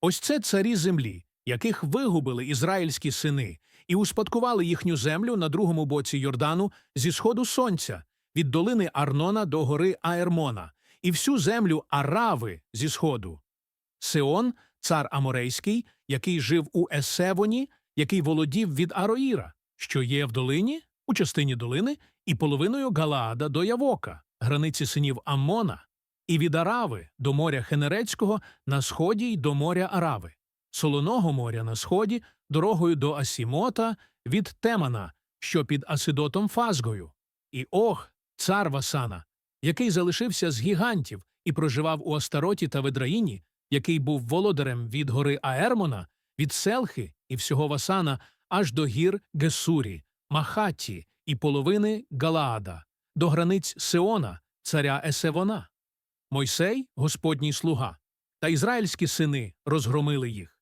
Ось це царі землі, яких вигубили ізраїльські сини, і успадкували їхню землю на другому боці Йордану зі сходу сонця, від долини Арнона до гори Аермона, і всю землю Арави зі сходу. Сеон, цар Аморейський, який жив у Есевоні, який володів від Ароїра, що є в долині, у частині долини, і половиною Галаада до Явока, границі синів Аммона, і від Арави до моря Хенерецького на сході й до моря Арави, Солоного моря на сході, дорогою до Асімота від Темана, що під Асидотом Фазгою, і Ох, цар Васана, який залишився з гігантів і проживав у Астароті та Ведраїні, який був володарем від гори Аермона, від Селхи і всього Васана аж до гір Гесурі, Махатті і половини Галаада, до границь Сеона, царя Есевона. Мойсей, Господній слуга, та ізраїльські сини розгромили їх.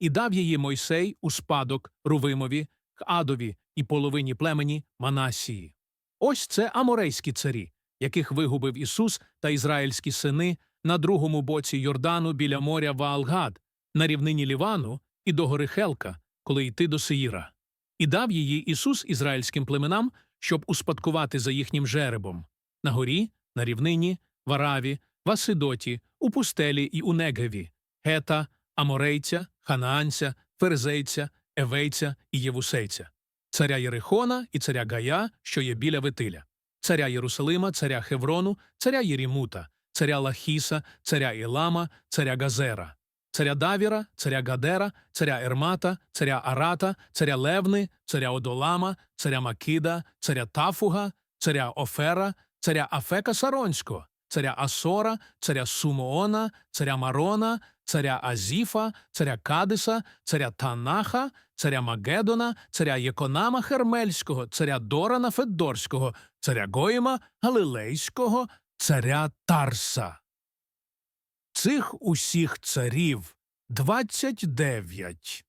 І дав її Мойсей у спадок Рувимові, Хадові і половині племені Манасії. Ось це аморейські царі, яких вигубив Ісус та ізраїльські сини на другому боці Йордану біля моря Ваалгад, на рівнині Лівану і до гори Хелка, коли йти до Сеїра. І дав її Ісус ізраїльським племенам, щоб успадкувати за їхнім жеребом на горі, на рівнині, в Араві, в Асидоті, у пустелі і у Негеві, Гета, Аморейця, Ханаанця, Ферзейця, Евейця і Євусейця, царя Єрихона і царя Гая, що є біля Витиля, царя Єрусалима, царя Хеврону, царя Єрімута, царя Лахіса, царя Ілама, царя Газера, царя Давіра, царя Гадера, царя Ермата, царя Арата, царя Левни, царя Одолама, царя Макида, царя Тафуга, царя Офера, царя Афека Саронського, царя Асора, царя Сумоона, царя Марона, царя Азіфа, царя Кадиса, царя Танаха, царя Магедона, царя Єконама Хермельського, царя Дорана Федорського, царя Гоїма Галилейського, царя Тарса. Цих усіх царів двадцять дев'ять.